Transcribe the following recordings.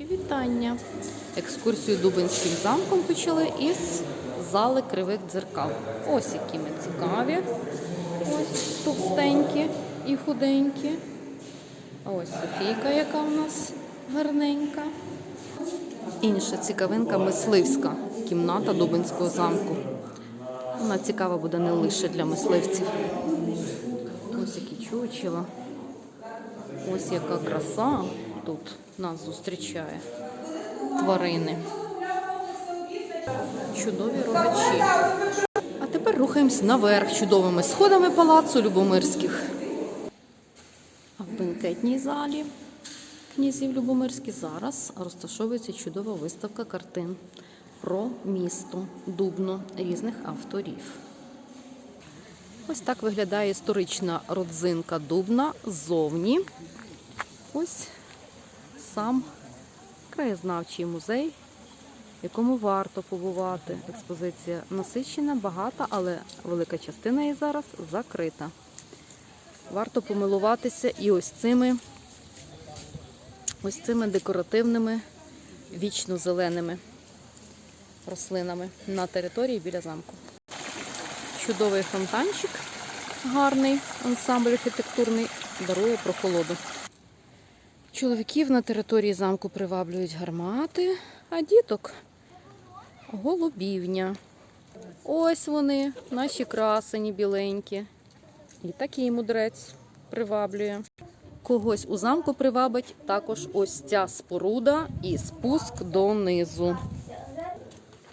Вітання! Екскурсію Дубинським замком почали із зали кривих дзеркал. Ось які ми цікаві. Ось товстенькі і худенькі. А ось Софійка, яка у нас гарненька. Інша цікавинка мисливська кімната Дубинського замку. Вона цікава буде не лише для мисливців. Ось які чучела. Ось яка краса тут нас зустрічає. Тварини. Чудові рогачі. А тепер рухаємось наверх чудовими сходами палацу Любомирських. А в бенкетній залі князів Любомирських зараз розташовується чудова виставка картин про місто Дубно різних авторів. Ось так виглядає історична родзинка Дубна ззовні. Ось сам краєзнавчий музей, якому варто побувати. Експозиція насичена, багата, але велика частина її зараз закрита. Варто помилуватися і ось цими, ось цими декоративними вічно-зеленими рослинами на території біля замку. Чудовий фонтанчик, гарний ансамбль архітектурний, дарує прохолоду. Чоловіків на території замку приваблюють гармати, а діток голубівня. Ось вони, наші красені біленькі. І такий мудрець приваблює. Когось у замку привабить також ось ця споруда і спуск донизу.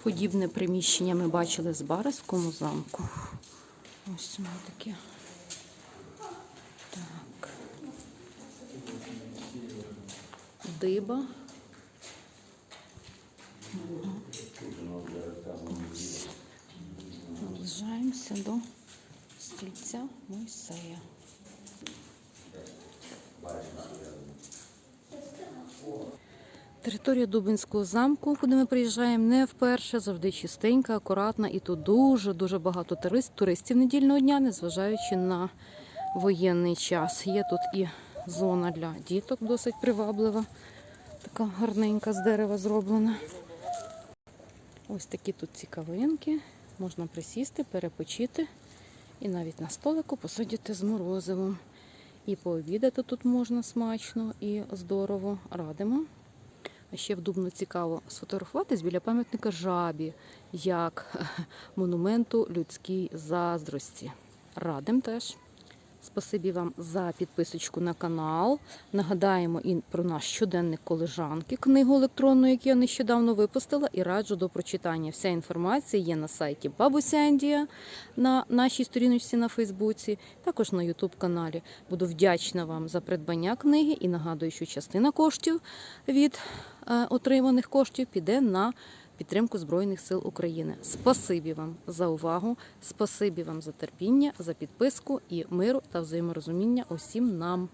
Подібне приміщення ми бачили з Барському замку. Ось воно таке. Так. Диба. Наближаємося до стільця Мойсея. Територія Дубинського замку, куди ми приїжджаємо не вперше, завжди чистенька, акуратна, і тут дуже-дуже багато турист- туристів недільного дня, незважаючи на воєнний час. Є тут і зона для діток досить приваблива, така гарненька з дерева зроблена. Ось такі тут цікавинки. Можна присісти, перепочити і навіть на столику посидіти з морозивом. І пообідати тут можна смачно і здорово. Радимо. А ще в Дубно цікаво сфотографуватись біля пам'ятника жабі, як монументу людській заздрості. Радим теж. Спасибі вам за підписочку на канал. Нагадаємо і про наш щоденник колежанки, книгу електронну, яку я нещодавно випустила, і раджу до прочитання. Вся інформація є на сайті Бабуся Індія, на нашій сторіночці на Фейсбуці, також на Ютуб каналі. Буду вдячна вам за придбання книги і нагадую, що частина коштів від е, отриманих коштів піде на підтримку Збройних сил України. Спасибі вам за увагу, спасибі вам за терпіння, за підписку і миру та взаєморозуміння усім нам.